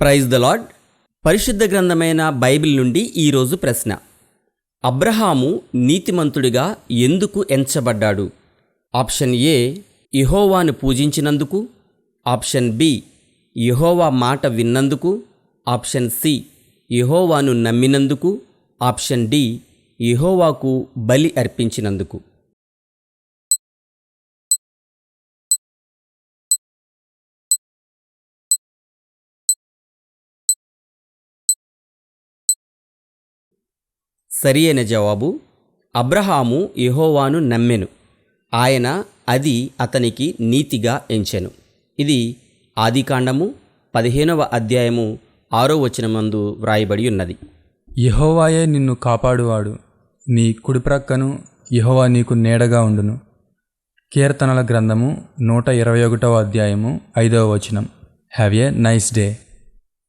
Praise the lord పరిశుద్ధ గ్రంథమైన Bible నుండి ఈరోజు ప్రశ్న. అబ్రహాము నీతిమంతుడిగా ఎందుకు ఎంచబడ్డాడు? ఆప్షన్ ఏ ఇహోవాను పూజించినందుకు. ఆప్షన్ బి ఇహోవా మాట విన్నందుకు. ఆప్షన్ సి ఇహోవాను నమ్మినందుకు. ఆప్షన్ డి ఇహోవాకు బలి అర్పించినందుకు. సరి అయిన జవాబు అబ్రహాము యహోవాను నమ్మెను. ఆయన అది అతనికి నీతిగా ఎంచెను. ఇది ఆదికాండము పదిహేనవ అధ్యాయము ఆరో వచనమందు వ్రాయబడి ఉన్నది. యహోవాయే నిన్ను కాపాడువాడు. నీ కుడిప్రక్కను యహోవా నీకు నీడగా ఉండును. కీర్తనల గ్రంథము నూట ఇరవై ఒకటవ అధ్యాయము ఐదవ వచనం. Have a nice day